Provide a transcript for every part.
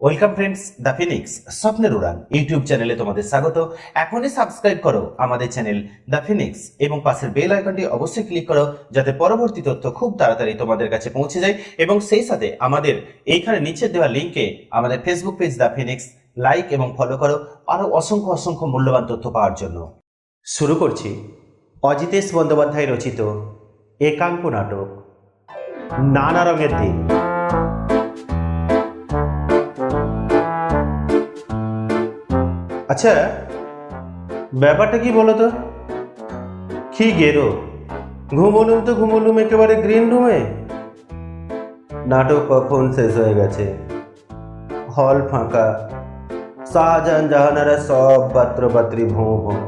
Welcome friends the Phoenix স্বপ্নের উড়ান। YouTube চ্যানেলে তোমাদের স্বাগত। এখনই সাবস্ক্রাইব করো আমাদের চ্যানেল দ্য ফিনিক্স এবং পাশের বেল আইকনটি অবশ্যই ক্লিক করো, যাতে পরবর্তী তথ্য খুব তাড়াতাড়ি তোমাদের কাছে পৌঁছে যায়, এবং সেই সাথে আমাদের এইখানে নিচে দেওয়া লিঙ্কে আমাদের Facebook page the Phoenix like এবং ফলো করো, আরও অসংখ্য অসংখ্য মূল্যবান তথ্য পাওয়ার জন্য। শুরু করছি। অজিতেশ বন্দ্যোপাধ্যায় রচিত একাঙ্ক নাটক, নানা রঙের দিন। আচ্ছা ব্যাপারটা কি বলো তো কি গেরো? ঘুমলুম তো ঘুমলুম একেবারে গ্রিন রুমে নাটক কখন শেষ হয়ে গেছে? হল ফাঁকা। শাহজাহান, জাহানারা সব পাত্র পাত্রী ভোঁ ভোঁ।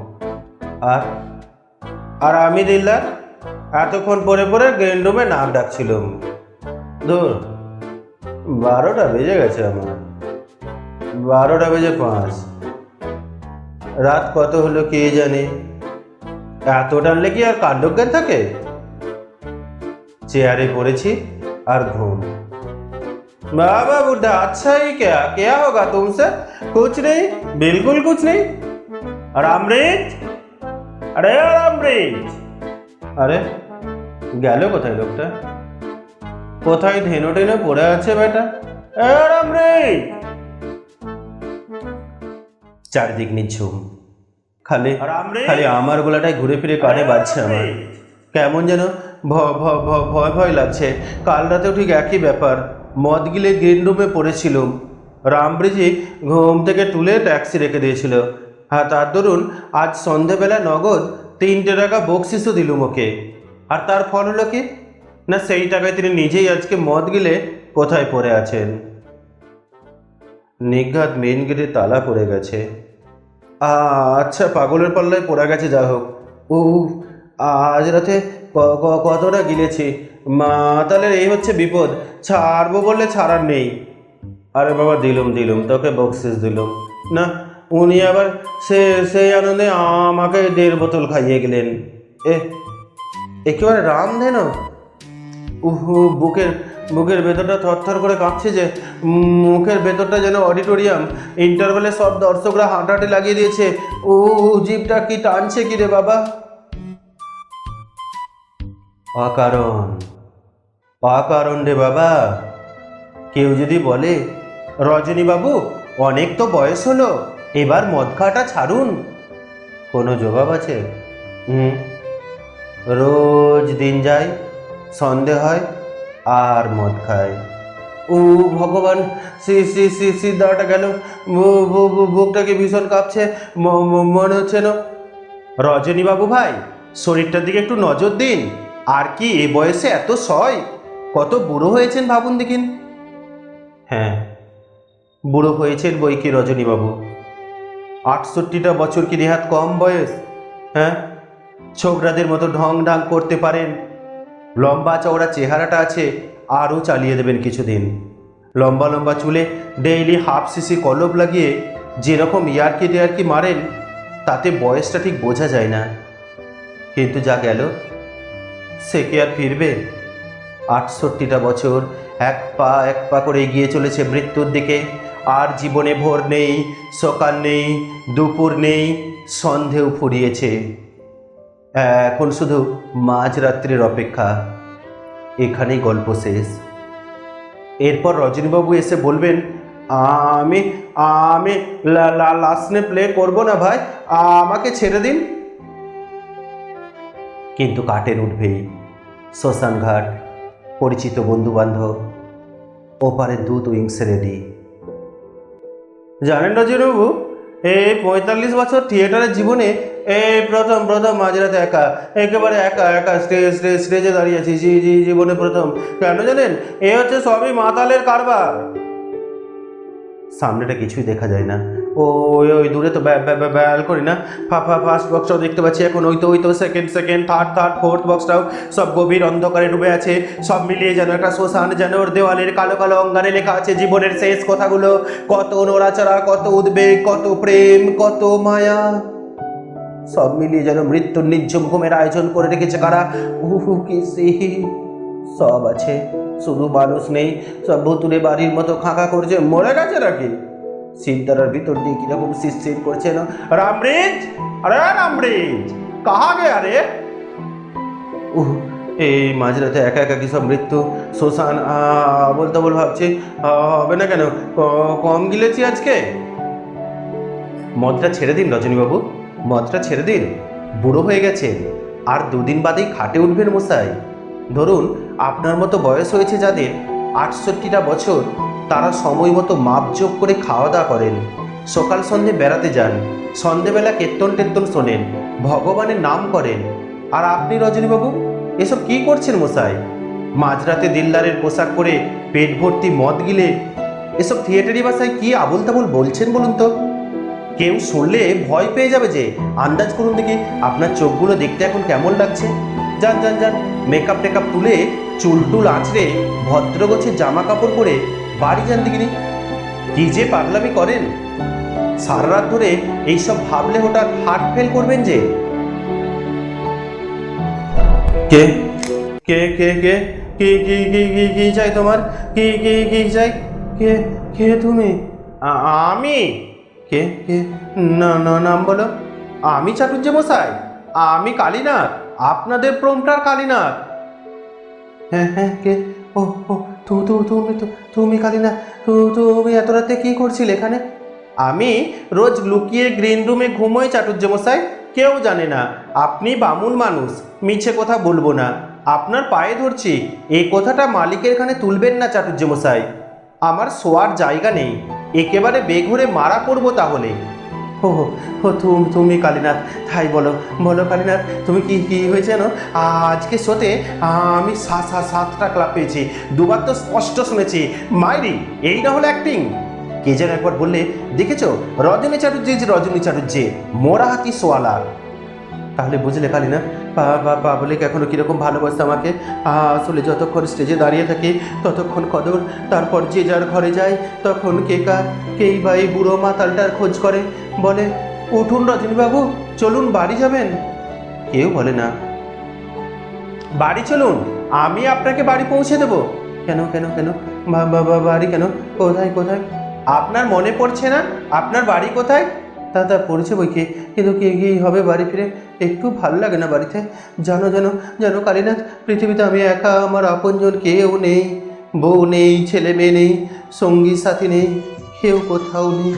আর আর আমি দিল্লার এতক্ষণ পরে পরে গ্রিন রুমে নাম ডাকছিলাম। ধর, বারোটা বেজে গেছে আমার। বারোটা বেজে পাঁচ। রাত কত হলো কে জানে এত টানলে কি আর কাণ্ডজ্ঞান থাকে চেয়ারে পড়েছি আর ঘুম बाबा बुढ़ा अच्छा ही क्या क्या होगा तुमसे कुछ नहीं बिल्कुल कुछ नहीं रामरेज अरे रामरेज আরে গেল কোথায় লোকটা কোথায় ধেনো টেনে পড়ে আছে বেটা এ রামরেজ চারিদিক নিঝুম। খালি খালি আমার গলাটাই ঘুরে ফিরে কানে বাজছে আমার। কেমন যেন ভয় ভয় লাগছে। কাল রাতেও ঠিক একই ব্যাপার। মদ গিলে গ্রিন রুমে পড়েছিলুম। রামব্রিজি ঘুম থেকে তুলে ট্যাক্সি রেখে দিয়েছিল। হ্যাঁ তার দরুন আজ সন্ধেবেলা নগদ তিনটে টাকা বকশিসও দিলুম ওকে। আর তার ফল হলো কি? না সেই টাকায় তিনি নিজেই আজকে মদ গিলে কোথায় পড়ে আছেন? নিঘাত মেন গেটে তালা পড়ে গেছে। আচ্ছা পাগলের পাল্লায় পড়া গেছে, যা হোক। ও আজ রাতে কতটা গিলেছি? মাতালের এই হচ্ছে বিপদ। ছাড়বো বললে ছাড়ার নেই। আরে বাবা, দিলুম দিলুম, তোকে বক্সিস দিলুম। না, উনি আবার সে, সেই আনন্দে আমাকে দেড় বোতল খাইয়ে গেলেন। এ, একেবারে রাম ধেন? উহু, বুকের বুকের ভেতরটা থরথর করে কাঁপছে যে মুখের ভেতরটা যেন অডিটোরিয়াম। ইন্টারভেলে সব দর্শকরা হাঁটাহাঁটি লাগিয়ে দিয়েছে। ও জিপটা কি টানছে কি রে বাবা? অকারণ অকারণ রে বাবা। কেউ যদি বলে, রজনী বাবু, অনেক তো বয়স হলো, এবার মদ খাটা ছাড়ুন। কোনো জবাব আছে? রোজ দিন যায় সন্ধে হয় আর মদ খায়। ও ভগবান, সি সি সি গেল বু- বু- বু- বুকটাকে ভীষণ কাঁপছে মনে হচ্ছে না। রজনীবাবু ভাই, শরীরটার দিকে একটু নজর দিন। আর কি, এ বয়সে এত সয়? কত বুড়ো হয়েছেন ভাবুন দেখিন। হ্যাঁ বুড়ো হয়েছেন বই কি রজনীবাবু আটষট্টিটা বছর কি নেহাত কম বয়স? হ্যাঁ ছোকরাদের মতো ঢং ঢাং করতে পারেন। লম্বা চওড়া চেহারাটা আছে, আরও চালিয়ে দেবেন কিছুদিন। লম্বা লম্বা চুলে ডেইলি হাফ সিসি কলব লাগিয়ে যেরকম ইয়ারকি টিয়ারকি মারেন, তাতে বয়সটা ঠিক বোঝা যায় না। কিন্তু যা গেল, সে কি আর ফিরবে? আটষট্টিটা বছর এক পা এক পা করে এগিয়ে চলেছে মৃত্যুর দিকে। আর জীবনে ভোর নেই, সকাল নেই, দুপুর নেই, সন্ধেও ফুরিয়েছে। এখন শুধু মাঝরাত্রির অপেক্ষা। এখানেই গল্প শেষ। এরপর রজনীবাবু এসে বলবেন, আমি আমি লাস্নে প্লে করব না ভাই, আমাকে ছেড়ে দিন। কিন্তু কাটের উঠবেই শ্মশান ঘাট, পরিচিত বন্ধু বান্ধব ওপারে দুধ উইংস রেডি জানেন রজনীবাবু এই পঁয়তাল্লিশ বছর থিয়েটারের জীবনে এই প্রথম প্রথম মাঝরাতে একা, একেবারে একা একা স্টেজ স্টেজ স্টেজে দাঁড়িয়েছি জি জি, জীবনে প্রথম। কেন জানেন? এ হচ্ছে সবই মাতালের কারবার। সামনেটা কিছুই দেখা যায় না। ওই ওই, দূরে তো ব্যালকনি না। ফার্স্ট বক্সটাও দেখতে পাচ্ছি। এখন ওই তো ওই তো second second third third fourth বক্সটাও সব গভীর অন্ধকারে ডুবে আছে। সব মিলিয়ে যেন একটা শ্মশান, যেন ওর দেওয়ালের কালো কালো অঙ্গারে লেখা আছে, জীবনের শেষ কথাগুলো, কত নড়াচড়া, কত উদ্বেগ, কত প্রেম, কত মায়া। সব মিলিয়ে যেন মৃত্যুর নির্ঝুম ঘুমের আয়োজন করে রেখেছে কারা? উহু কি সব আছে, শুধু মানুষ নেই। সব ভুতুরে বাড়ির মতো খাঁকা করছে। মরে গেছে নাকি? সিদ্ধারার ভিতর দিয়ে কীরকম শিরশির করছে না? রামব্রিজ! আরে রামব্রিজ! কাহা গে আরে উহ, এই মাঝরাতে একা একা কি সব মৃত্যু? শ্মশান বলতে বল ভাবছি। হবে না কেন? কম গিলেছি আজকে? মদটা ছেড়ে দিন, রজনীবাবু। মদটা ছেড়ে দিন। বুড়ো হয়ে গেছেন। আর দুদিন বাদেই খাটে উঠবেন মশাই। ধরুন, আপনার মতো বয়স হয়েছে যাদের আটষট্টিটা বছর। তারা সময় মতো মাপজোক করে খাওয়া দাওয়া করেন। সকাল সন্ধে বেড়াতে যান। সন্ধেবেলা কীর্তন টেত্তন শোনেন। ভগবানের নাম করেন। আর আপনি রজনীবাবু, এসব কি করছেন মশাই? মাঝরাতে দিলদারের পোশাক পরে পেট ভর্তি মদ গিলে এসব থিয়েটারি ভাষায় কি আবল তাবল বলছেন বলুন তো? কেউ শুনলে ভয় পেয়ে যাবে যে, আন্দাজ করুন দেখি আপনার চোখগুলো দেখতে এখন কেমন লাগছে। যান যান যান মেকআপ টেকআপ তুলে চুল টুল আঁচড়ে ভদ্র গোছের জামা কাপড় পরে বাড়ি যান দেখিনি কি যে পাগলামি করেন। সারা রাত ধরে এইসব ভাবলে হঠাৎ হার্ট ফেল করবেন যে। কে? কে কে কে? কি কি কি কি কি চাই তোমার? কি কি কি চাই? কে কে তুমি? আমি? কে কে? না না, নাম বলো। আমি চাটুর্য মশাই আমি কালীনাথ। আপনাদের প্রমটার কালীনাথ। হ্যাঁ হ্যাঁ কে? ও ও তু তুমি তুমি কালীনাথ তু, তুমি এত রাতে কী করছিলে এখানে? আমি রোজ লুকিয়ে গ্রিন রুমে ঘুমোই চাটুর্য মশাই কেউ জানে না। আপনি বামুন মানুষ, মিছে কথা বলব না। আপনার পায়ে ধরছি। এই কথাটা মালিকের এখানে তুলবেন না চাটুর্য মশাই আমার শোয়ার জায়গা নেই। একেবারে বেঘরে মারা পড়ব তাহলে। ও হো তুমি তুমি কালীনাথ, তাই বলো বলো কালীনাথ, তুমি কি কি হয়েছে জানো? আজকে শোতে আমি সাত সাত, সাতটা ক্লাব পেয়েছি, দুবার তো স্পষ্ট শুনেছি। মাইরি, এই না হলো অ্যাক্টিং কে যেন একবার বললে, দেখেছ? রজনী চাটুর্যে যে রজনী চাটুর্যে মোরা হাতি সোয়ালা তাহলে বুঝলে কালিনা বা পাবলিক এখনও কীরকম ভালোবাসে আমাকে? আসলে যতক্ষণ স্টেজে দাঁড়িয়ে থাকি, ততক্ষণ কদর। তারপর যে যার ঘরে যায় তখন কে কার কেই বা এই বুড়ো মাতালটার খোঁজ করে? বলে, উঠুন রজনীবাবু, চলুন, বাড়ি যাবেন? কেউ বলে না। বাড়ি চলুন, আমি আপনাকে বাড়ি পৌঁছে দেবো। কেন কেন কেন? বা- বা- বা- বাড়ি কেন? কোথায় কোথায়? আপনার মনে পড়ছে না? আপনার বাড়ি কোথায়? তা তা, পড়েছে বইকে। কিন্তু কি কি হবে বাড়ি ফিরে? একটু ভালো লাগে না বাড়িতে। জানো জানো জানো কালীনাথ, পৃথিবীতে আমি একা, আমার আপনজন কেউ নেই, বউ নেই, ছেলে মেয়ে নেই, সঙ্গী সাথী নেই, কেউ কোথাও নেই।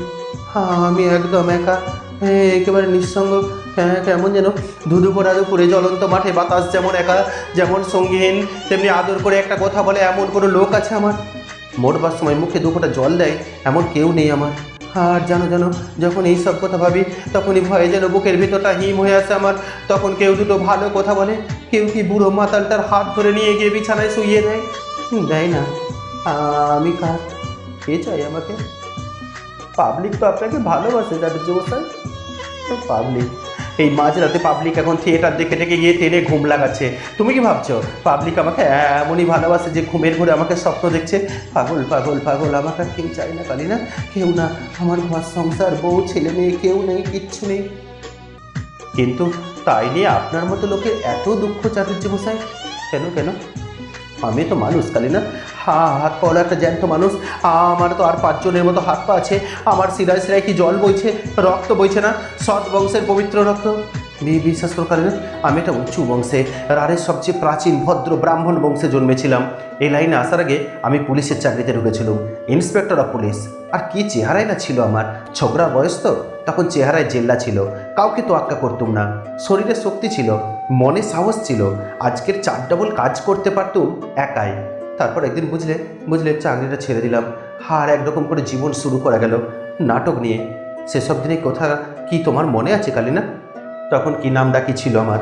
হ্যাঁ আমি একদম একা হ্যাঁ একেবারে নিঃসঙ্গ। হ্যাঁ কেমন যেন ধুধু পোড়া দুপুরে জ্বলন্ত মাঠে বাতাস যেমন একা, যেমন সঙ্গীহীন, তেমনি আদর করে একটা কথা বলে এমন কোনো লোক আছে আমার। মরবার সময় মুখে দু জল দেয়, এমন কেউ নেই আমার। আর জানো জানো, যখন এই সব কথা ভাবি, তখনই ভয়ে যেন বুকের ভিতরটা হিম হয়ে আসে আমার। তখন কেউ দুটো ভালো কথা বলে, কেউ কি বুড়ো মাতালটার হাত ধরে নিয়ে গিয়ে বিছানায় শুইয়ে দেয়? দেয় না। আমি কার? কে চাই আমাকে? পাবলিক তো আপনাকে ভালোবাসে যাদের যুবসায় পাবলিক। এই মাঝরাতে পাবলিক এখন থিয়েটার দেখে দেখে গিয়ে টেনে ঘুম লাগাচ্ছে। তুমি কি ভাবছ? পাবলিক আমাকে এমনই ভালোবাসে যে ঘুমের ঘুরে আমাকে স্বপ্ন দেখছে। পাগল পাগল পাগল, আমাকে কেউ চাই না কালি না। কেউ না, আমার ঘর সংসার, বউ, ছেলে মেয়ে, কেউ নেই, কিচ্ছু নেই। কিন্তু তাই নিয়ে আপনার মতো লোকের এত দুঃখ চাটুর্য মশাই কেন কেন? আমি তো মানুষ কালি না হাত পাওয়ালা একটা জ্যান্ত মানুষ। আমার তো আর পাঁচজনের মতো হাত পা আছে। আমার শিরায় শিরায় কি জল বইছে? রক্ত বইছে না? সৎ বংশের পবিত্র রক্ত। বিশ্বাস করো আমি একটা উঁচু বংশে রাড়ের সবচেয়ে প্রাচীন ভদ্র ব্রাহ্মণ বংশে জন্মেছিলাম। এই লাইনে আসার আগে আমি পুলিশের চাকরিতে ঢুকেছিলাম। Inspector of police. আর কি চেহারাই না ছিল আমার? ছোকরা বয়স তো, তখন চেহারায় জেল্লা ছিল। কাউকে তো আক্কা করতুম না। শরীরে শক্তি ছিল, মনে সাহস ছিল। আজকের চার ডবল কাজ করতে পারতুম একাই। তারপর একদিন বুঝলে বুঝলে চাকরিটা ছেড়ে দিলাম, আর একরকম করে জীবন শুরু করা গেল, নাটক নিয়ে। সেসব দিনে কথা কি তোমার মনে আছে, কালিনা? তখন কি নাম ডাকি ছিল আমার?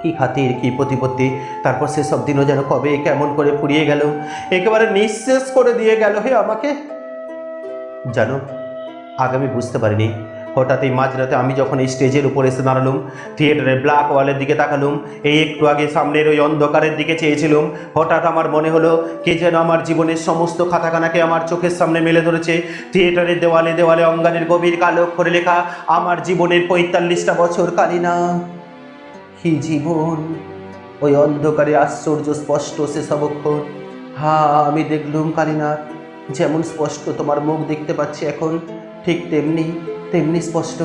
কি খাতির, কি প্রতিপত্তি, তারপর সেসব দিনও যেন কবে কেমন করে ফুরিয়ে গেল, একেবারে নিঃশেষ করে দিয়ে গেল হে আমাকে? জানো আগামী বুঝতে পারিনি। হঠাৎ এই মাঝরাতে আমি যখন এই স্টেজের উপর এসে দাঁড়ালুম, থিয়েটারের ব্ল্যাক ওয়ালের দিকে তাকালুম, এই একটু আগে সামনের ওই অন্ধকারের দিকে চেয়েছিলুম, হঠাৎ আমার মনে হলো কে যেন আমার জীবনের সমস্ত খাতাখানাকে আমার চোখের সামনে মেলে ধরেছে। থিয়েটারের দেওয়ালে দেওয়ালে অঙ্গানের গভীর কালো অক্ষরে লেখা, আমার জীবনের পঁয়তাল্লিশটা বছর কালিনা, কি জীবন? ওই অন্ধকারে আশ্চর্য স্পষ্ট সেসব অক্ষর হা আমি দেখলুম কালীনাথ যেমন স্পষ্ট তোমার মুখ দেখতে পাচ্ছি এখন, ঠিক তেমনি তেমনি স্পষ্ট।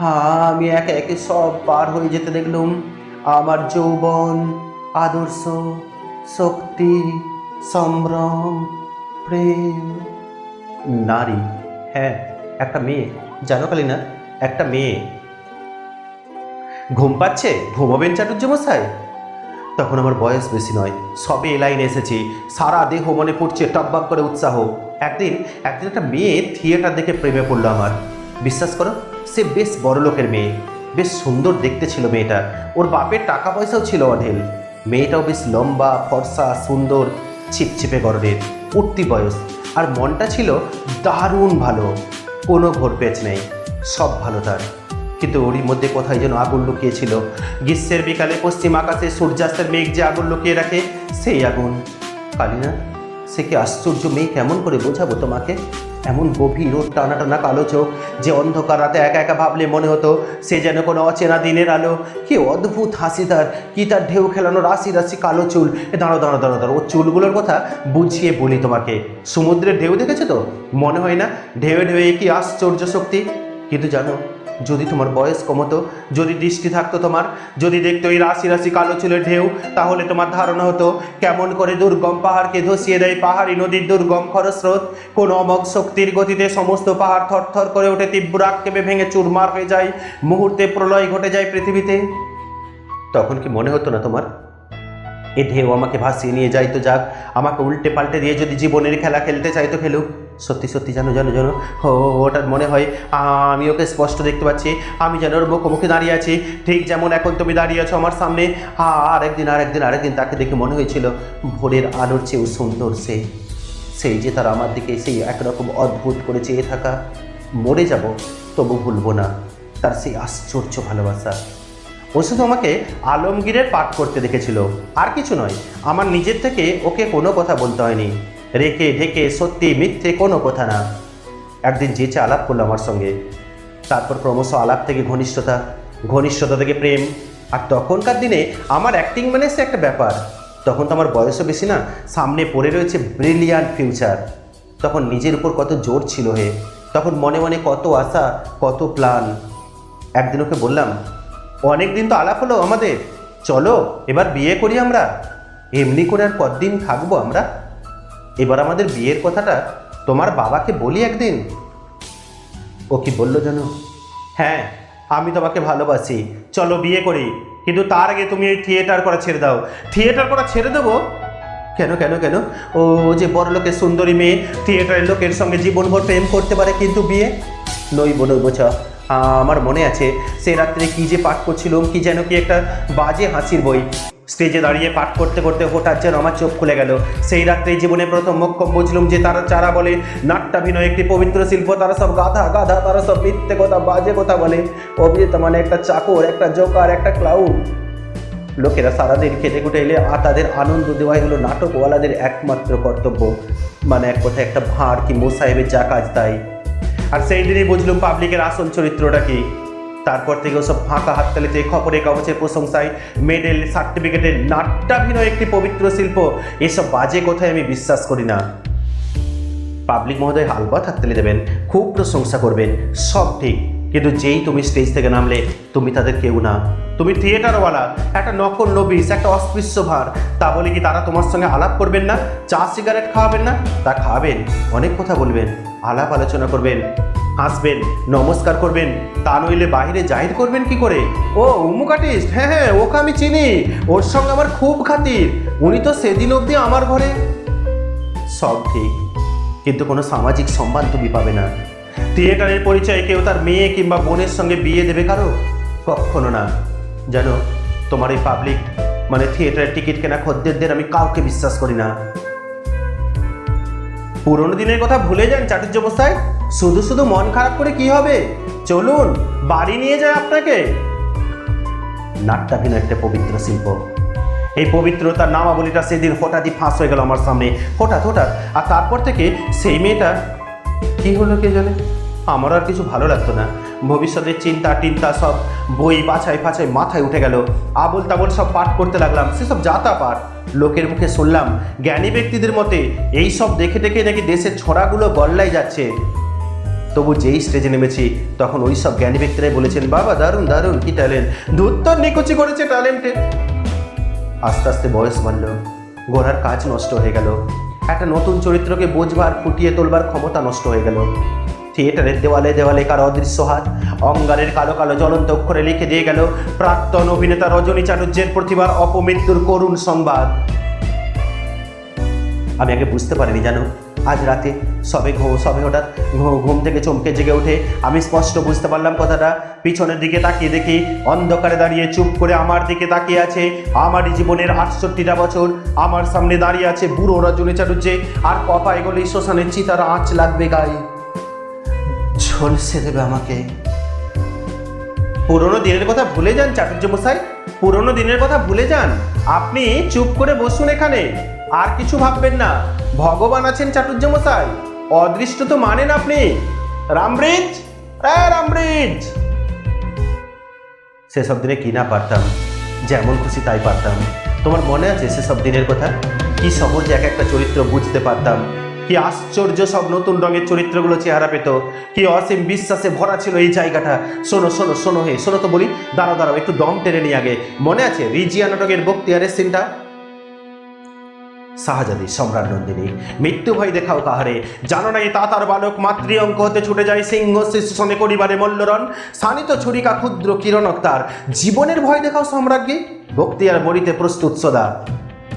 হা আমি একে একে সব পার হয়ে যেতে দেখলুম। আমার যৌবন, আদর্শ, শক্তি, সম্ভ্রম, প্রেম। নারী হ্যাঁ একটা মেয়ে। জানো কালীনাথ, একটা মেয়ে। ঘুম পাচ্ছে? ঘুমাবেন চাটুর্য মশাই তখন আমার বয়স বেশি নয়। সবে এ লাইনে এসেছি। সারা দেহ মনে পড়ছে, টকবাক করে উৎসাহ। একদিন একদিন একটা মেয়ে থিয়েটার দেখে প্রেমে পড়ল আমার। বিশ্বাস করো, সে বেশ বড় লোকের মেয়ে, বেশ সুন্দর দেখতে ছিল মেয়েটা। ওর বাপের টাকা পয়সাও ছিল অঢেল। মেয়েটাও বেশ লম্বা, ফর্সা, সুন্দর, ছিপছিপে গরনের উঠতি বয়স। আর মনটা ছিল দারুণ ভালো, কোনো ঘোর পেঁচ নেই, সব ভালো তার। কিন্তু ওরই মধ্যে কোথায় যেন আগুন লুকিয়েছিল। গ্রীষ্মের বিকালে পশ্চিম আকাশে সূর্যাস্তের মেঘ যে আগুন লুকিয়ে রাখে, সেই আগুন। কালিনা সে কি আশ্চর্য মেয়ে কেমন করে বোঝাবো তোমাকে? এমন গভীর ও টানা টানা কালো চোখ যে অন্ধকার রাতে একা একা ভাবলে মনে হতো সে যেন কোনো অচেনা দিনের আলো। কি অদ্ভুত হাসি তার, কি তার ঢেউ খেলানো রাশি রাশি কালো চুল। এ দাঁড়ো দাঁড়ো দাঁড়ো দাঁড়ো ও চুলগুলোর কথা বুঝিয়ে বলি তোমাকে। সমুদ্রের ঢেউ দেখেছ তো? মনে হয় না ঢেউ ঢেউয়ে কি আশ্চর্য শক্তি। কিন্তু জানো যদি তোমার বয়স কমতো, যদি দৃষ্টি থাকতো তোমার, যদি দেখতো এই রাশি রাশি কালো চুলের ঢেউ, তাহলে তোমার ধারণা হতো, কেমন করে দুর্গম পাহাড়কে ধসিয়ে দেয় পাহাড়ি নদীর দুর্গম খরস্রোত। কোন অমক শক্তির গতিতে সমস্ত পাহাড় থরথর করে ওঠে, তীব্র আক্ষেপে ভেঙে চুরমার হয়ে যায়, মুহূর্তে প্রলয় ঘটে যায় পৃথিবীতে। তখন কি মনে হতো না তোমার? এ ঢেউ আমাকে ভাসিয়ে নিয়ে যাই তো যাক, আমাকে উল্টে পাল্টে দিয়ে যদি জীবনের খেলা খেলতে চাইতো খেলুক। সত্যি সত্যি জানো জানো জানো? ও ওটার মনে হয় আমি ওকে স্পষ্ট দেখতে পাচ্ছি। আমি যেন ওর মুখোমুখি দাঁড়িয়ে আছি। ঠিক যেমন এখন তুমি দাঁড়িয়ে আছো আমার সামনে। আর আ, আরেকদিন আরেকদিন আরেকদিন তাকে দেখে মনে হয়েছিল ভোরের আলোর চেয়েও সুন্দর সে। সেই যে তার আমার দিকে সেই একরকম অদ্ভুত করে চেয়ে থাকা। মরে যাব তবু ভুলবো না। তার সেই আশ্চর্য ভালোবাসা। ও শুধু আমাকে আলমগীরের পাঠ করতে দেখেছিল। আর কিছু নয় আমার নিজের থেকে ওকে কোনো কথা বলতে হয়নি। রেখে ঢেকে সত্যি মিথ্যে কোনো কথা না। একদিন যেচে আলাপ করল আমার সঙ্গে। তারপর ক্রমশ আলাপ থেকে ঘনিষ্ঠতা ঘনিষ্ঠতা থেকে প্রেম। আর তখনকার দিনে আমার অ্যাক্টিং মানে সে একটা ব্যাপার। তখন তো আমার বয়সও বেশি না, সামনে পড়ে রয়েছে ব্রিলিয়ান্ট ফিউচার তখন নিজের উপর কত জোর ছিল হে, তখন মনে মনে কত আশা, কত প্ল্যান একদিন ওকে বললাম, অনেক দিন তো আলাপ হলো আমাদের, চলো এবার বিয়ে করি আমরা। এমনি করে আর কতদিন থাকব আমরা? এবার আমাদের বিয়ের কথাটা তোমার বাবাকে বলি একদিন। ও কি বলল জানো হ্যাঁ আমি তোমাকে ভালোবাসি। চলো বিয়ে করি। কিন্তু তার আগে তুমি এই থিয়েটার করা ছেড়ে দাও। থিয়েটার করা ছেড়ে দেবো? কেন কেন কেন? ও যে বড় লোকের সুন্দরী মেয়ে, থিয়েটারের লোকের সঙ্গে জীবনভর প্রেম করতে পারে কিন্তু বিয়ে? নইব নইব, চ। আমার মনে আছে, সে রাত্রে কী যে পাঠ করছিলাম, কি যেন কি একটা বাজে হাসির বই। স্টেজে দাঁড়িয়ে পাঠ করতে করতে হঠাৎ যেন আমার চোখ খুলে গেল। সেই রাত্রে জীবনে প্রথম মক্ষম বুঝলুম যে তারা যারা বলে, নাট্যাভিনয় একটি পবিত্র শিল্প, তারা সব গাধা গাধা, তারা সব মিথ্যে কথা, বাজে কথা বলে। অভিনেতা মানে একটা চাকর, একটা জোকার, একটা ক্লাউড লোকেরা সারাদিন খেটে খুটে এলে, আর তাদের আনন্দ দেওয়াই হলো নাটকওয়ালাদের একমাত্র কর্তব্য। মানে এক কথায় একটা ভাঁড় কি মোসাহেবের যা কাজ তাই। আর সেই দিনই বুঝলুম পাবলিকের আসল চরিত্রটা কি। তারপর থেকে ওসব ফাঁকা হাততালিতে খবরে কাগজের প্রশংসায় মেডেল সার্টিফিকেটের নাট্যাভিনয় একটি পবিত্র শিল্প। এসব বাজে কথায় আমি বিশ্বাস করি না। পাবলিক মহোদয় আলবাত হাততালি দেবেন, খুব প্রশংসা করবেন, সব ঠিক। কিন্তু যেই তুমি স্টেজ থেকে নামলে, তুমি তাদের কেউ না। তুমি থিয়েটারওয়ালা, একটা নকল নবিস একটা অস্পৃশ্য ভার তা বলে কি তারা তোমার সঙ্গে আলাপ করবেন না? চা সিগারেট খাওয়াবেন না? তা খাবেন, অনেক কথা বলবেন। আলাপ আলোচনা করবেন, হাসবেন, নমস্কার করবেন, তা নইলে বাইরে জাহির করবেন কি করে? ও, উমুক আর্টিস্ট হ্যাঁ হ্যাঁ ওকে আমি চিনি, ওর সঙ্গে আমার খুব খাতির, উনি তো সেদিন অবধি আমার ঘরে। সব ঠিক, কিন্তু কোনো সামাজিক সম্মান তুমি পাবে না। থিয়েটারের পরিচয়ে কেউ তার মেয়ে কিংবা বোনের সঙ্গে বিয়ে দেবে কারও? কখনো না। জানো, তোমার এই পাবলিক মানে থিয়েটারের টিকিট কেনা খদ্দেরদের আমি কাউকে বিশ্বাস করি না। পুরোনো দিনের কথা ভুলে যান চাটুর্য অবস্থায় শুধু শুধু মন খারাপ করে কি হবে? চলুন, বাড়ি নিয়ে যায় আপনাকে। নাট্যাভিনয় একটা পবিত্র শিল্প। এই পবিত্রতার নামাবলিটা সেদিন হঠাৎই ফাঁস হয়ে গেল আমার সামনে। হঠাৎ হঠাৎ, আর তারপর থেকে সেই মেয়েটা কি হলো কে জানে? আমার আর কিছু ভালো লাগতো না। ভবিষ্যতের চিন্তা, টিন্তা সব বই বাছাই ফাছাই মাথায় উঠে গেল। আবল তাবল সব পাঠ করতে লাগলাম, সেসব যাতা পাঠ। লোকের মুখে শুনলাম, জ্ঞানী ব্যক্তিদের মতে এই সব দেখে দেখে নাকি দেশের ছড়াগুলো গল্লাই যাচ্ছে। তবু যেই স্টেজে নেমেছি, তখন ওই সব জ্ঞানী ব্যক্তিরাই বলেছেন, বাবা, দারুণ দারুণ, কি ট্যালেন্ট। ধুত্তর নিকুচি করেছে ট্যালেন্টে। আস্তে আস্তে বয়স বাড়ল, গোড়ার কাজ নষ্ট হয়ে গেল। একটা নতুন চরিত্রকে বোঝবার, ফুটিয়ে তোলবার ক্ষমতা নষ্ট হয়ে গেল। থিয়েটারের দেওয়ালে দেওয়ালে কার অদৃশ্য হাত? অঙ্গারের কালো কালো জ্বলন্ত অক্ষরে লিখে দিয়ে গেল, প্রাক্তন অভিনেতা রজনী চাটুর্যের প্রতিভার অপমৃত্যুর করুণ সংবাদ। আমি আগে বুঝতে পারিনি, জানো? আজ রাতে সবে ঘো, সবে হঠাৎ ঘুম থেকে চমকে জেগে উঠে আমি স্পষ্ট বুঝতে পারলাম কথাটা। পিছনের দিকে তাকিয়ে দেখি, অন্ধকারে দাঁড়িয়ে চুপ করে আমার দিকে তাকিয়ে আছে আমারই জীবনের আটষট্টিটা বছর। আমার সামনে দাঁড়িয়ে আছে বুড়ো রজনী চাটুর্যে। আর কপা এগোলেই শ্মশানের চিতার আঁচ লাগবে গায়ে। ঝলসে দেবে আমাকে। পুরোনো দিনের কথা ভুলে যান চাটুর্য মশাই পুরোনো দিনের কথা ভুলে যান। আপনি চুপ করে বসুন এখানে। আর কিছু ভাববেন না। ভগবান আছেন চাটুর্য মশাই অদৃষ্ট তো মানেন আপনি। রামব্রিজ? হ্যাঁ রামব্রিজ। সেসব দিনে কি না পারতাম? যেমন খুশি তাই পারতাম। তোমার মনে আছে সেসব দিনের কথা? কি সহজে এক একটা চরিত্র বুঝতে পারতাম? কি আশ্চর্য সব নতুন রঙের চরিত্রগুলো চেহারা পেত। কি অসীম বিশ্বাসে ভরা ছিল এই জায়গাটা। শোনো শোনো শোনো হে, শোনো তো বলি, দাঁড়াও দাঁড়াও, একটু দম টেনে নিয়ে আগে। মনে আছে রিজিয়া নাটকের বক্তিয়ারের সিনটা? শাহজাদি সম্রাট নন্দিনী, মৃত্যু ভয় দেখাও কাহারে। জানো নাই তাতার বালক মাতৃ অঙ্ক হতে ছুটে যায় সিংহ শিশুসনে করিবারে মল্লরণ। সানিত ছুরিকা ক্ষুদ্র কিরণক তার জীবনের ভয় দেখাও সম্রাজ্ঞী। বক্তিয়ার মরিতে প্রস্তুত সদা।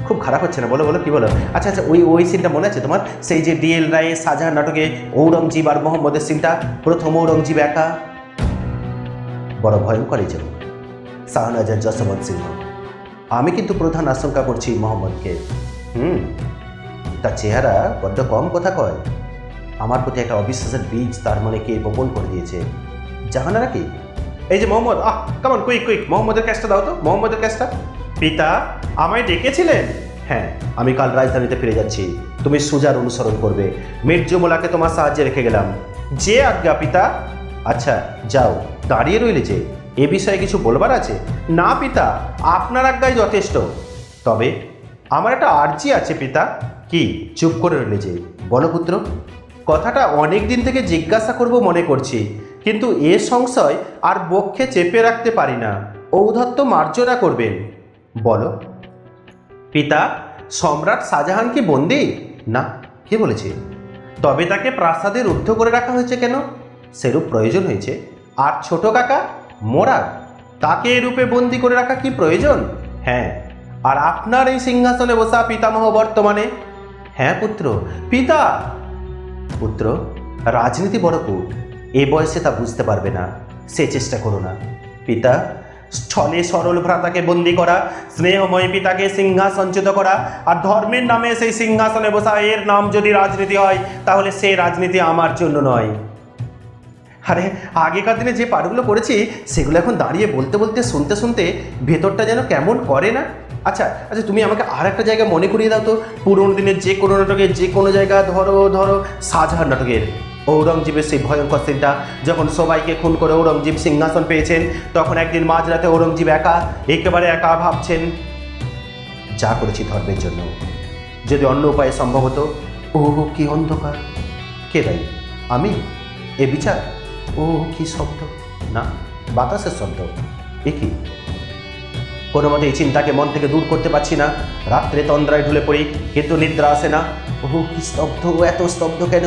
খুব খারাপ হচ্ছে না, বলো বলো, কি বলো? আচ্ছা আচ্ছা ওই ওই সিনটা মনে আছে তোমার? সেই যে ডিএল রায়ে, শাহজাহান নাটকে ঔরঙ্গজীব আর মোহাম্মদের সিনটা প্রথম ঔরঙ্গজীব একা? বড় ভয়ঙ্কর এই জন্য শাহনাজার যশবন্ত সিংহ। আমি কিন্তু প্রধান আশঙ্কা করছি মোহাম্মদকে। হুম, তার চেহারা বড্ড কম কথা কয়। আমার প্রতি একটা অবিশ্বাসের বীজ তার মনে কে বপন করে দিয়েছে। জাহানারা কি? এই যে Mohammad, ah come on quick quick মোহাম্মদের ক্যাশটা দাও তো, মোহাম্মদের ক্যাশটা পিতা আমায় ডেকেছিলেন? হ্যাঁ আমি কাল রাজধানীতে ফিরে যাচ্ছি। তুমি সুজার অনুসরণ করবে। মির্জুমোলাকে তোমার সাহায্যে রেখে গেলাম। যে আজ্ঞা পিতা। আচ্ছা যাও। দাঁড়িয়ে রইলে যে এ বিষয়ে কিছু বলবার আছে? না পিতা আপনার আজ্ঞাই যথেষ্ট। তবে আমার একটা আর্জি আছে পিতা। কি? চুপ করে রইলে যে। বলো পুত্র। কথাটা অনেক দিন থেকে জিজ্ঞাসা করব মনে করছি। কিন্তু এ সংশয় আর বক্ষে চেপে রাখতে পারি না। ঔধত্য মার্জনা করবেন। বলো। পিতা, সম্রাট শাহজাহান কি বন্দি? না, কে বলেছে? তবে তাকে প্রাসাদে রুদ্ধ করে রাখা হয়েছে কেন? সেরূপ প্রয়োজন হয়েছে। আর ছোট কাকা মোরাদ তাকে এ রূপে বন্দি করে রাখা কি প্রয়োজন? হ্যাঁ। আর আপনার এই সিংহাসনে বসা পিতামহ বর্তমানে? হ্যাঁ পুত্র। পিতা! পুত্র, রাজনীতি বড় এ বয়সে তা বুঝতে পারবে না। সে চেষ্টা করো না। পিতা ছলে সরল ভ্রাতাকে বন্দি করা, স্নেহময় পিতাকে সিংহাসনচ্যুত করা, আর ধর্মের নামে সেই সিংহাসনে বসা, এর নাম যদি রাজনীতি হয়, তাহলে সে রাজনীতি আমার জন্য নয়। আরে, আগেকার দিনে যে পাঠগুলো করেছি সেগুলো এখন দাঁড়িয়ে বলতে বলতে, শুনতে শুনতে ভেতরটা যেন কেমন করে না? আচ্ছা আচ্ছা তুমি আমাকে আর একটা জায়গা মনে করিয়ে দাও তো। পুরোনো দিনের যে কোনো নাটকের, যে কোনো জায়গা ধরো ধরো শাহজাহান নাটকের। ঔরঙ্গজীবের সেই ভয়ঙ্কর সিনটা যখন সবাইকে খুন করে ঔরঙ্গজীব সিংহাসন পেয়েছেন, তখন একদিন মাঝরাতে ঔরঙ্গজীব একা, একেবারে একা ভাবছেন, যা করেছি ধর্মের জন্য। যদি অন্য উপায়ে সম্ভব হতো, ও কি অন্ধকার? কে দায়ী? আমি? এ বিচার? ও কি শব্দ? না, বাতাসের শব্দ। এ কি? কোনো মতে এই চিন্তাকে মন থেকে দূর করতে পারছি না। রাত্রে তন্দ্রায় ঢুলে পড়ি, কিন্তু নিদ্রা আসে না। ও কি স্তব্ধ এত স্তব্ধ কেন?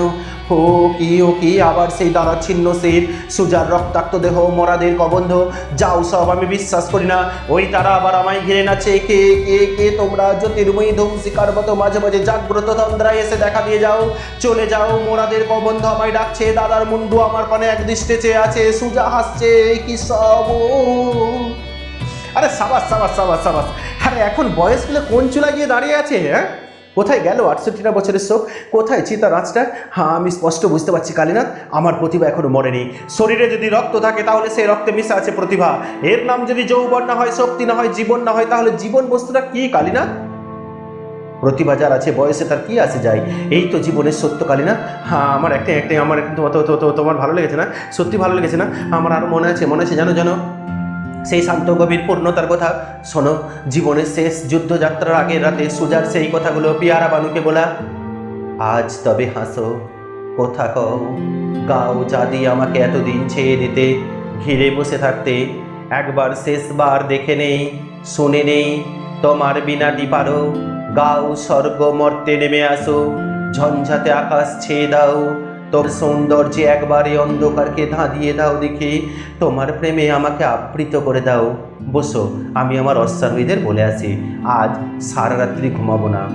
ও কি ও কি, আবার সেই দাঁড়াচ্ছিন্ন শীত সুজার রক্তাক্ত দেহ, মরাদের কবন্ধ। যাও, সব আমি বিশ্বাস করি না। ওই তারা আবার আমায় ঘিরে নাচে। কে কে কে, তোমরা জ্যোতির্ময়ী ধূমশিকার মতো মাঝে মাঝে জাগ্রত তন্দ্রায় এসে দেখা দিয়ে যাও। চলে যাও, মোরাদের কবন্ধ আমায় ডাকছে। দাদার মুন্ডু আমার পানে এক দৃষ্টে চেয়ে আছে। সুজা হাসছে কি সব আরে সাবাস সাবাস সাবাস সাবাস। আরে এখন বয়স বয়সগুলো কোন চুলা গিয়ে দাঁড়িয়ে আছে হ্যাঁ? কোথায় গেল আটষট্টিটা বছরের শোক? কোথায় চিতা রাজটা? হ্যাঁ আমি স্পষ্ট বুঝতে পারছি, কালীনাথ, আমার প্রতিভা এখনও মরেনি। শরীরে যদি রক্ত থাকে, তাহলে সেই রক্তে মিশে আছে প্রতিভা। এর নাম যদি যৌবন না হয়, শক্তি না হয়, জীবন না হয়, তাহলে জীবন বস্তুটা কি, কালীনাথ? প্রতিভা যার আছে, বয়সে তার কি আসে যায়? এই তো জীবনের সত্যকালী না হ্যাঁ আমার একটা একটাই, আমার তোমার ভালো লেগেছে না? সত্যি ভালো লেগেছে না? আমার আরও মনে আছে মনে আছে, জানো জানো? সেই শান্ত গভীর পূর্ণতার কথা। শোনো, জীবনের শেষ যুদ্ধযাত্রার আগের রাতে সুজার সেই কথাগুলো পিয়ারা বানুকে বলা, আজ তবে হাসো, কথা কও, গাও যদি আমাকে এতদিন ছেয়ে দিতে, ঘিরে বসে থাকতে, একবার শেষবার দেখে নেই, শুনে নেই, তোমার বিনাটি পারো গাও স্বর্গ মর্তে নেমে আসো, ঝঞ্ঝাতে আকাশ ছেয়ে দাও তোর সৌন্দর্যে একবারে অন্ধকারকে ধাঁধিয়ে দাও দেখি। তোমার প্রেমে আমাকে আবৃত করে দাও। বসো, আমি আমার অশ্বারোহীদের বলে আসি আজ সারা রাত্রি ঘুমাবো না।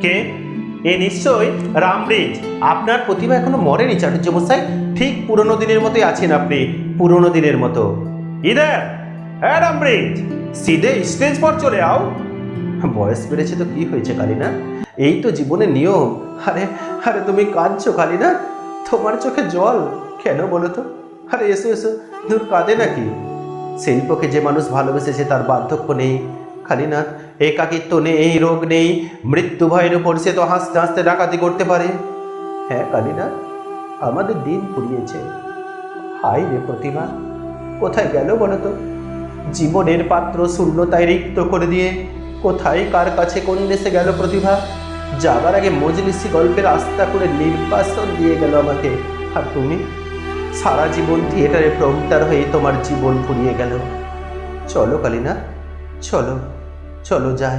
কে? এ নিশ্চয়ই রামব্রিজ। আপনার প্রতিভা এখনও মরেনি চাটুর্য মশাই ঠিক পুরনো দিনের মতোই আছেন আপনি, পুরনো দিনের মতো। ইদার হ্যাঁ রামব্রিজ। সিধে স্টেজ পর চলে আও। বয়স বেড়েছে তো কি হয়েছে কালিনা? এই তো জীবনের নিয়ম। আরে আরে তুমি কাঁদছো কালিনা? তোমার চোখে জল? কেন বলো তো? আরে, এসো এসো। দূর কাঁদে নাকি? শিল্পকে যে মানুষ ভালোবেসেছে তার বার্ধক্য নেই। খালিনাথ একাকিত্ব নেই, রোগ নেই, মৃত্যু ভয়ের উপর সে তো হাসতে হাসতে ডাকাতি করতে পারে। হ্যাঁ কালিনাথ আমাদের দিন পুড়িয়েছে হাই রে প্রতিমা, কোথায় গেল বলো তো? জীবনের পাত্র শূন্যতায় রিক্ত করে দিয়ে কোথায়, কার কাছে, কোন দেশে গেল প্রতিভা? যাবার আগে মজলিসি গল্পের আস্থা করে নির্বাসন দিয়ে গেল আমাকে। আর তুমি? সারা জীবন থিয়েটারে প্রমতার হয়ে তোমার জীবন ফুরিয়ে গেল। চলো কালিনা, চলো চলো যাই।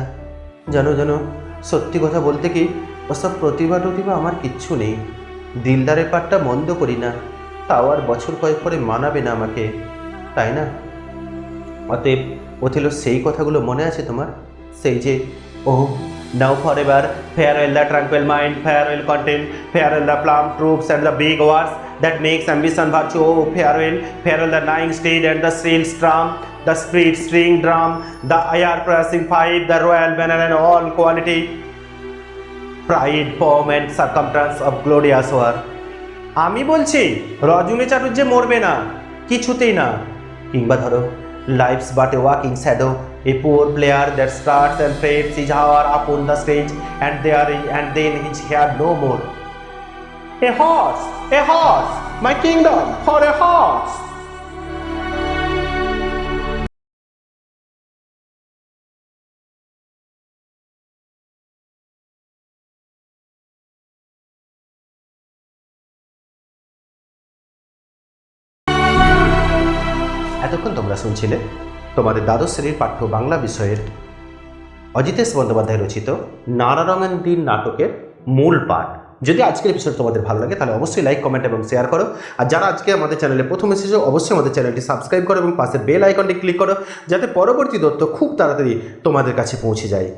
জানো জানো, সত্যি কথা বলতে কি, ওসব প্রতিভা টতিভা আমার কিচ্ছু নেই। দিলদারের পাটটা মন্দ করি না, তাও আর বছর কয়েক পরে মানাবে না আমাকে। তাই না? অতএব, ওথেলো সেই কথাগুলো মনে আছে তোমার? সেই যে O now for ever farewell the tranquil mind farewell content farewell the plum troops and the big wars that makes ambition virtue oh farewell farewell the nine steed and the steel strum the spirit string drum the air pressing pipe the royal banner and all quality pride pomp and circumstance of glorious war আমি বলছি রজনী চাটুর্যে মরবে না কিছুতেই না কিংবা ধরো life's but a walking shadow poor player that struts and frets his hour up on the stage and there and then is heard no more a horse a horse my kingdom for a horse এতক্ষণ তোমরা শুনছিলে তোমাদের দ্বাদশ শ্রেণির পাঠ্য বাংলা বিষয়ের অজিতেশ বন্দ্যোপাধ্যায় রচিত নারারঙেন দিন নাটকের মূল পাঠ। যদি আজকের এপিসোড তোমাদের ভালো লাগে, তাহলে অবশ্যই লাইক কমেন্ট এবং শেয়ার করো। আর যারা আজকে আমাদের চ্যানেলে প্রথম এসেছ, অবশ্যই আমাদের চ্যানেলটি সাবস্ক্রাইব করো এবং পাশে বেল আইকনটি ক্লিক করো, যাতে পরবর্তী তথ্য খুব তাড়াতাড়ি তোমাদের কাছে পৌঁছে যায়।